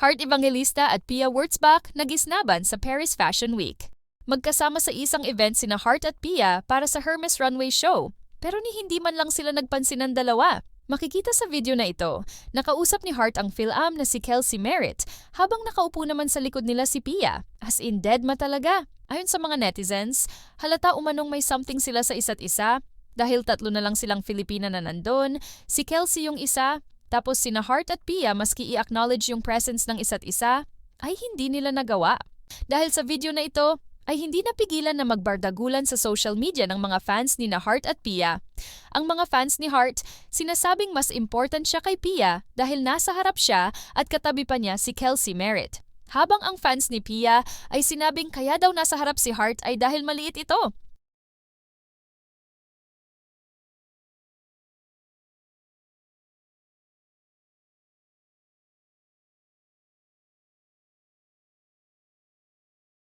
Heart Evangelista at Pia Wurtzbach nagisnaban sa Paris Fashion Week. Magkasama sa isang event sina Heart at Pia para sa Hermes Runway Show. Pero ni hindi man lang sila nagpansin ng dalawa. Makikita sa video na ito, nakausap ni Heart ang Phil-Am na si Kelsey Merritt habang nakaupo naman sa likod nila si Pia. As in dead ma talaga. Ayon sa mga netizens, halata umanong may something sila sa isa't isa dahil tatlo na lang silang Filipina na nandun, si Kelsey yung isa, tapos sina Heart at Pia maski i-acknowledge yung presence ng isa't isa, ay hindi nila nagawa. Dahil sa video na ito, ay hindi napigilan na magbardagulan sa social media ng mga fans ni na Heart at Pia. Ang mga fans ni Heart, sinasabing mas important siya kay Pia dahil nasa harap siya at katabi pa niya si Kelsey Merritt. Habang ang fans ni Pia ay sinabing kaya daw nasa harap si Heart ay dahil maliit ito.